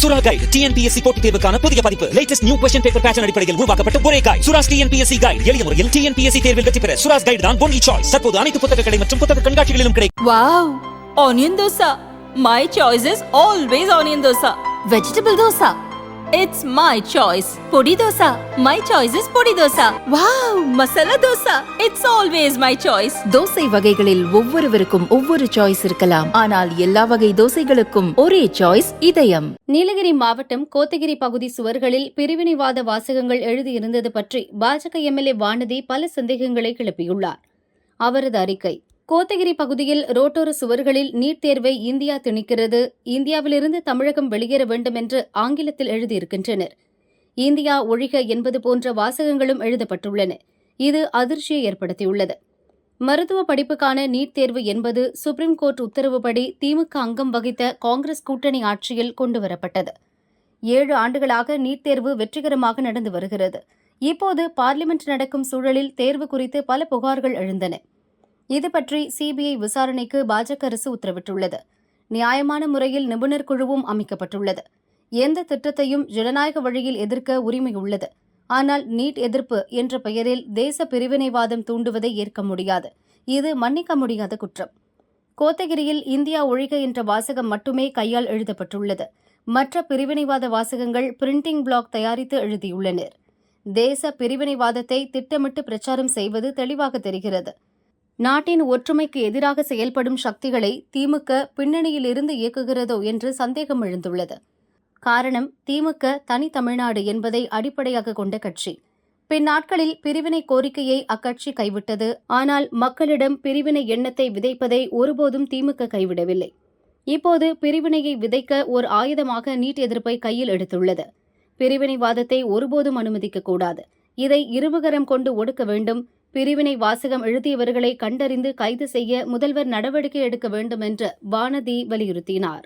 சுரா guide TNPSC போட்டித் தேர்வுக்கான புதிய பதிப்பு. Latest new question paper pattern அடிப்படையில் உருவாக்கப்பட்ட ஒரே கைடு சுராஸ் டிஎன்பிஎஸ்சி கைடு எளிய முறையில் டிஎன்பிஎஸ்சி தேர்வில் வெற்றி பெற சுராஸ் கைடு தான் ஒன்லி சாய்ஸ் தற்போது அனைத்து புத்தக கடை மற்றும் புத்தக கண்காட்சிகளிலும் கிடைக்கும். Wow onion dosa. My choice is always onion dosa. Vegetable dosa. It's my choice. Podi dosa. My choice is podi dosa. Wow! Masala dosa. It's always my choice. Dosa வகைகளில் ஒவ்வொருவருக்கும் ஒவ்வொரு சாய்ஸ் இருக்கலாம் ஆனால் எல்லா வகை தோசைகளுக்கும் ஒரே சாய்ஸ் இதயம் நீலகிரி மாவட்டம் கோத்தகிரி பகுதி சுவர்களில் பிரிவினைவாத வாசகங்கள் எழுதியிருந்தது பற்றி பாஜக எம்எல்ஏ வானதி பல சந்தேகங்களை கிளப்பியுள்ளார் அவரது அறிக்கை கோத்தகிரி பகுதியில் ரோட்டோர சுவர்களில் நீட் தேர்வை இந்தியா திணிக்கிறது. இந்தியாவிலிருந்து தமிழகம் வெளியேற வேண்டும் என்று ஆங்கிலத்தில் எழுதியிருக்கின்றனர். இந்தியா ஒழிக என்பது போன்ற வாசகங்களும் எழுதப்பட்டுள்ளன. இது அதிர்ச்சியை ஏற்படுத்தியுள்ளது. மருத்துவ படிப்புக்கான நீட் தேர்வு என்பது சுப்ரீம் கோர்ட் உத்தரவுப்படி திமுக அங்கம் வகித்த காங்கிரஸ் கூட்டணி ஆட்சியில் கொண்டுவரப்பட்டது. ஏழு ஆண்டுகளாக நீட் தேர்வு வெற்றிகரமாக நடந்து வருகிறது. இப்போது பார்லிமெண்ட் நடக்கும் சூழலில் தேர்வு குறித்து பல புகார்கள் எழுந்தன. இது பற்றி சிபிஐ விசாரணைக்கு பாஜக அரசு உத்தரவிட்டுள்ளது. நியாயமான முறையில் நிபுணர் குழுவும் அமைக்கப்பட்டுள்ளது. எந்த திட்டத்தையும் ஜனநாயக வழியில் எதிர்க்க உரிமை உள்ளது. ஆனால் நீட் எதிர்ப்பு என்ற பெயரில் தேச பிரிவினைவாதம் தூண்டுவதை ஏற்க முடியாது. இது மன்னிக்க முடியாத குற்றம். கோத்தகிரியில் இந்தியா ஒழிக என்ற வாசகம் மட்டுமே கையால் எழுதப்பட்டுள்ளது. மற்ற பிரிவினைவாத வாசகங்கள் பிரிண்டிங் பிளாக் தயாரித்து எழுதியுள்ளனர். தேச பிரிவினைவாதத்தை திட்டமிட்டு பிரச்சாரம் செய்வது தெளிவாக தெரிகிறது. நாட்டின் ஒற்றுமைக்கு எதிராக செயல்படும் சக்திகளை திமுக பின்னணியிலிருந்து இயக்குகிறதோ என்று சந்தேகம் எழுந்துள்ளது. காரணம் திமுக தனி தமிழ்நாடு என்பதை அடிப்படையாக கொண்ட கட்சி. பின்னாட்களில் பிரிவினை கோரிக்கையை அக்கட்சி கைவிட்டது. ஆனால் மக்களிடம் பிரிவினை எண்ணத்தை விதைப்பதை ஒருபோதும் திமுக கைவிடவில்லை. இப்போது பிரிவினையை விதைக்க ஓர் ஆயுதமாக நீட் எதிர்ப்பை கையில் எடுத்துள்ளது. பிரிவினைவாதத்தை ஒருபோதும் அனுமதிக்கக் கூடாது. இதை இருமுகரம் கொண்டு ஒடுக்க வேண்டும். பிரிவினை வாசகம் எழுதியவர்களை கண்டறிந்து கைது செய்ய முதல்வர் நடவடிக்கை எடுக்க வேண்டும் என்று வானதி வலியுறுத்தினார்.